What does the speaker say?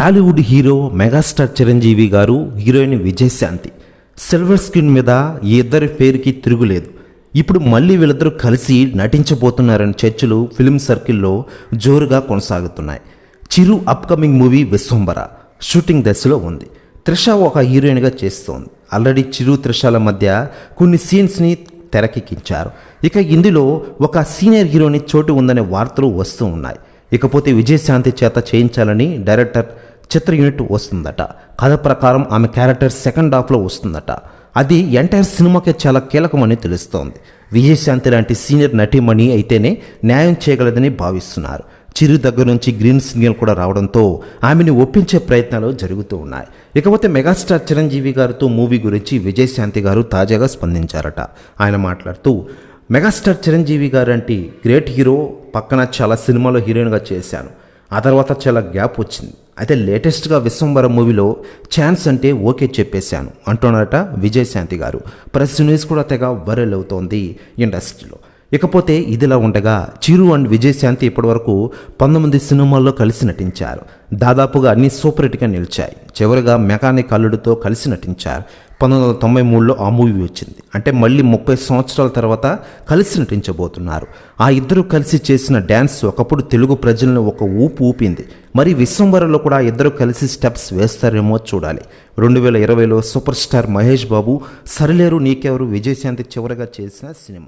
Tollywood hero megastar Chiranjeevi గారు heroine Vijayashanti. Silver screen మీద ఈ ఇద్దరి పేరుకి తిరుగులేదు. ఇప్పుడు మళ్ళీ వీళ్ళిద్దరూ కలిసి నటించబోతున్నారని చర్చలు ఫిల్మ్ సర్కిల్లో జోరుగా కొనసాగుతున్నాయి. Chiru upcoming movie Vishwambhara shooting దశలో ఉంది. త్రిష ఒక హీరోయిన్గా చేస్తోంది. ఆల్రెడీ చిరు త్రిషాల మధ్య కొన్ని సీన్స్ని తెరకెక్కించారు. ఇక ఇందులో ఒక సీనియర్ హీరోని చోటు ఉందనే వార్తలు వస్తూ ఉన్నాయి. ఇకపోతే విజయశాంతి చేత చేయించాలని డైరెక్టర్ చిత్ర యూనిట్ వస్తుందట. కథ ప్రకారం ఆమె క్యారెక్టర్ సెకండ్ హాఫ్లో వస్తుందట. అది ఎంటైర్ సినిమాకే చాలా కీలకమని తెలుస్తోంది. విజయశాంతి లాంటి సీనియర్ నటీమణి అయితేనే న్యాయం చేయగలదని భావిస్తున్నారు. చిరు దగ్గర నుంచి గ్రీన్ సిగ్నల్ కూడా రావడంతో ఆమెను ఒప్పించే ప్రయత్నాలు జరుగుతూ ఉన్నాయి. ఇకపోతే మెగాస్టార్ చిరంజీవి గారితో మూవీ గురించి విజయశాంతి గారు తాజాగా స్పందించారట. ఆయన మాట్లాడుతూ మెగాస్టార్ చిరంజీవి గారు అంటే గ్రేట్ హీరో పక్కన చాలా సినిమాలో హీరోయిన్గా చేశాను. ఆ తర్వాత చాలా గ్యాప్ వచ్చింది. అయితే లేటెస్ట్గా విశ్వంబర మూవీలో ఛాన్స్ అంటే ఓకే చెప్పేశాను. అంటున్నారట విజయశాంతి గారు. ప్రెస్ న్యూస్ కూడా తెగ వైరల్ అవుతోంది ఇండస్ట్రీలో. ఇకపోతే ఇదిలా ఉండగా చిరు అండ్ విజయశాంతి ఇప్పటివరకు పంతొమ్మిది సినిమాల్లో కలిసి నటించారు. దాదాపుగా అన్ని సూపర్ హిట్గా నిలిచాయి. చివరిగా మెకానిక్ అల్లుడితో కలిసి నటించారు. పంతొమ్మిది వందల తొంభై మూడులో ఆ మూవీ వచ్చింది. అంటే మళ్ళీ ముప్పై సంవత్సరాల తర్వాత కలిసి నటించబోతున్నారు. ఆ ఇద్దరు కలిసి చేసిన డ్యాన్స్ ఒకప్పుడు తెలుగు ప్రజలను ఒక ఊపు ఊపింది. మరి విశ్వంబరలో కూడా ఇద్దరు కలిసి స్టెప్స్ వేస్తారేమో చూడాలి. రెండు వేల ఇరవైలో సూపర్ స్టార్ మహేష్ బాబు సరిలేరు నీకెవరు విజయశాంతి చివరగా చేసిన సినిమా.